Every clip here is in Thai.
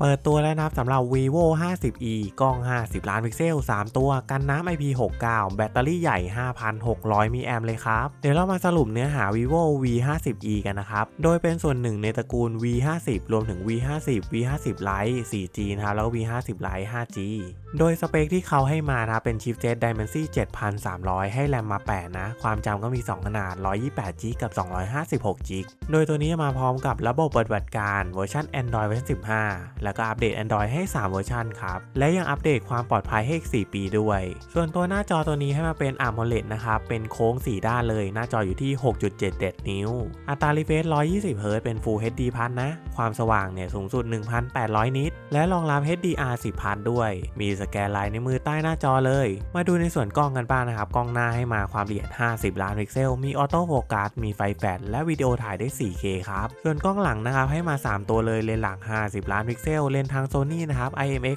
เปิดตัวแล้วนะครับสำหรับ vivo 50e กล้อง 50 ล้านพิกเซล 3 ตัว กันน้ำ IP69 แบตเตอรี่ใหญ่ 5,600 มิลลิแอมเลยครับ เดี๋ยวเรามาสรุปเนื้อหา vivo v50e กันนะครับ โดยเป็นส่วนหนึ่งในตระกูล v50 รวมถึง v50 v50 Lite 4G นะครับ แล้วก็ v50 Lite 5G โดยสเปคที่เขาให้มานะครับเป็นชิปเจ็ต Dimensity 7300 ให้แรมมา 8 นะ ความจำก็มี 2 ขนาด 128 g กับ 256 g โดยตัวนี้มาพร้อมกับระบบปฏิบัติการเวอร์ชัน Android เวอร์ชัน15แล้วก็อัปเดต Android ให้ 3 เวอร์ชันครับ และยังอัปเดตความปลอดภัยให้อีก 4 ปีด้วย ส่วนตัวหน้าจอตัวนี้ให้มาเป็น AMOLED นะครับ เป็นโค้ง 4 ด้านเลย หน้าจออยู่ที่ 6.77 นิ้ว อัตรา refresh 120 Hz เป็น Full HD Plus นะ ความสว่างเนี่ยสูงสุด 1,800 นิต และรองรับ HDR 10พันด้วย มีสแกนลายในมือใต้หน้าจอเลย มาดูในส่วนกล้องกันบ้างนะครับ กล้องหน้าให้มาความละเอียด 50 ล้านพิกเซล มีออโต้โฟกัส มีไฟแฟลช และวิดีโอถ่ายได้ 4K ครับ ส่วนกล้องหลังนะครับให้มา 3 ตัวเลยเลนส์หลัง50 ล้านพิกเซลเลนทาง Sony นะครับ IMX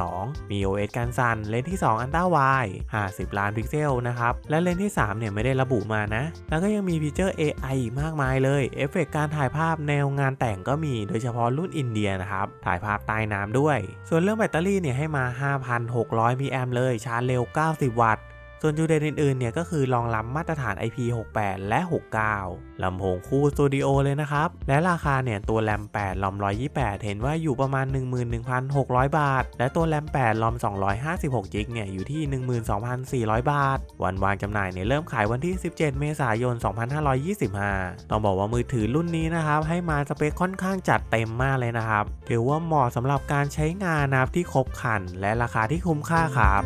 882 มี OS กันสั่นเลนที่2อันต้าวาย50 ล้านพิกเซลนะครับ และเลนที่ 3 เนี่ยไม่ได้ระบุมานะ แล้วก็ยังมีฟีเจอร์ AI อีกมากมายเลย เอฟเฟกต์การถ่ายภาพแนวงานแต่งก็มี โดยเฉพาะรุ่นอินเดียนะครับ ถ่ายภาพใต้น้ำด้วย ส่วนเรื่องแบตเตอรี่เนี่ยให้มา 5,600มิลลิแอมเลย ชาร์จเร็ว 90 วัตต์ ส่วนจุดเด่นอื่นๆเนี่ยก็คือรองรับมาตรฐาน IP68 และ 69 ลำโพงคู่สตูดิโอเลยนะครับ และราคาเนี่ยตัวแรม8ลอม128 เห็นว่าอยู่ประมาณ 11,600 บาท และตัวแรม8ลอม256จิกเนี่ยอยู่ที่ 12,400 บาท วันวางจำหน่ายเนี่ยเริ่มขายวันที่ 17 เมษายน 2525 ต้องบอกว่ามือถือรุ่นนี้นะครับให้มาสเปคค่อนข้างจัดเต็มมากเลยนะครับถือว่าเหมาะสำหรับการใช้งานนะครับที่ครบครัน และราคาที่คุ้มค่าครับ